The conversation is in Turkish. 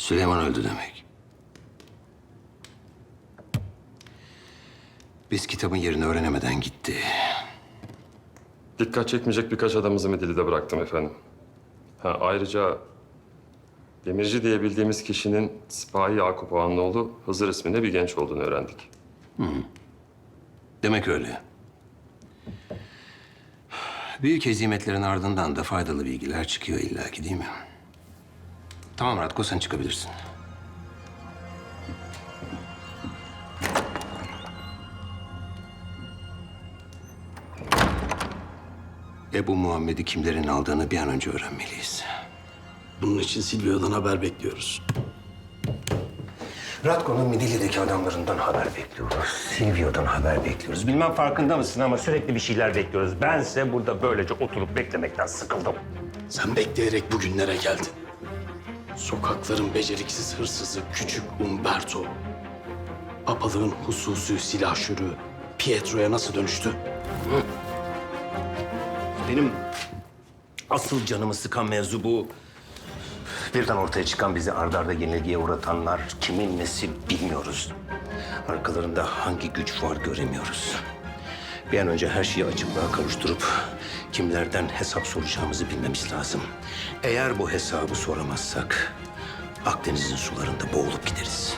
Süleyman öldü demek. Biz kitabın yerini öğrenemeden gitti. Dikkat çekmeyecek birkaç adamımızı Midilli'de bıraktım efendim. Ha, ayrıca Demirci diye bildiğimiz kişinin sipahi Yakup Ağanoğlu Hızır isminde bir genç olduğunu öğrendik. Demek öyle. Büyük hezimetlerin ardından da faydalı bilgiler çıkıyor illaki değil mi? Tamam Ratko sen çıkabilirsin. Ebu Muhammed'i kimlerin aldığını bir an önce öğrenmeliyiz. Bunun için Silvio'dan haber bekliyoruz. Ratko'nun Midilli'deki adamlarından haber bekliyoruz. Silvio'dan haber bekliyoruz. Bilmem farkında mısın ama sürekli bir şeyler bekliyoruz. Bense burada böylece oturup beklemekten sıkıldım. Sen bekleyerek bugünlere geldin. Sokakların beceriksiz hırsızı küçük Umberto. Papalığın hususi silahşörü Pietro'ya nasıl dönüştü? Benim asıl canımı sıkan mevzu bu. Birden ortaya çıkan bizi ardarda arda yenilgiye uğratanlar kimin nesi bilmiyoruz. Arkalarında hangi güç var göremiyoruz. Bir an önce her şeyi açıklığa kavuşturup kimlerden hesap soracağımızı bilmemiz lazım. Eğer bu hesabı soramazsak Akdeniz'in sularında boğulup gideriz.